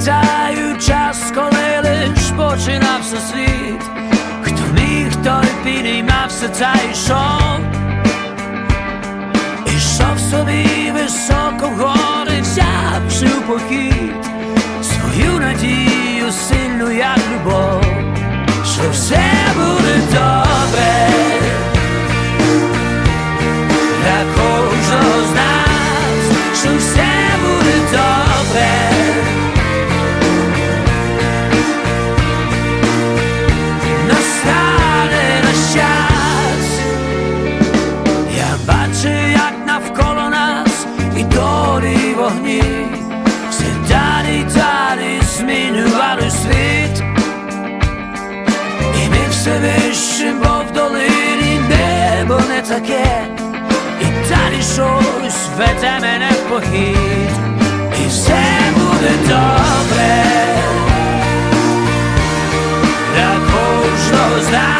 повертаю час, коли лиш починався світ, хто міг, той підіймався та йшов, ішов собі високо вгори, взявши у похід свою надію, сильну, як любов, що все буде добре. Як вогні, все далі далі змінювали світ. І ми все вище, бо в долині небо не таке, і далі щось веде мене в похід, і все буде добре. Для кожного з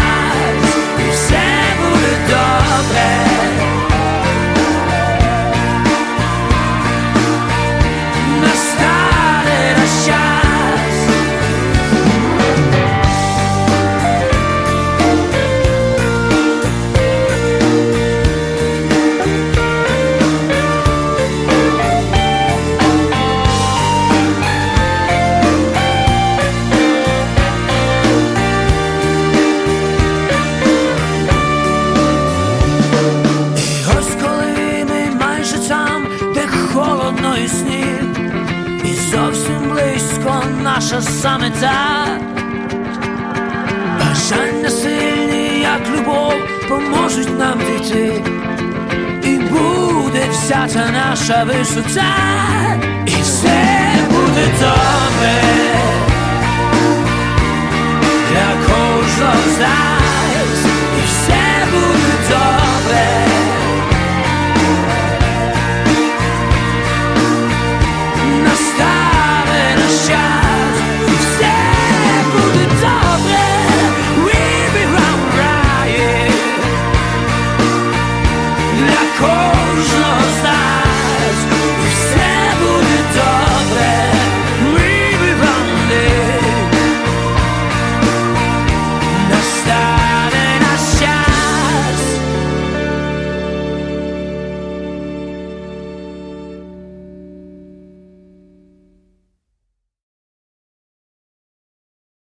холодно і сніг, і зовсім близько наша самета. Бажання сильні, як любов, поможуть нам дійти, і буде вся та наша висота, і все буде добре coisa.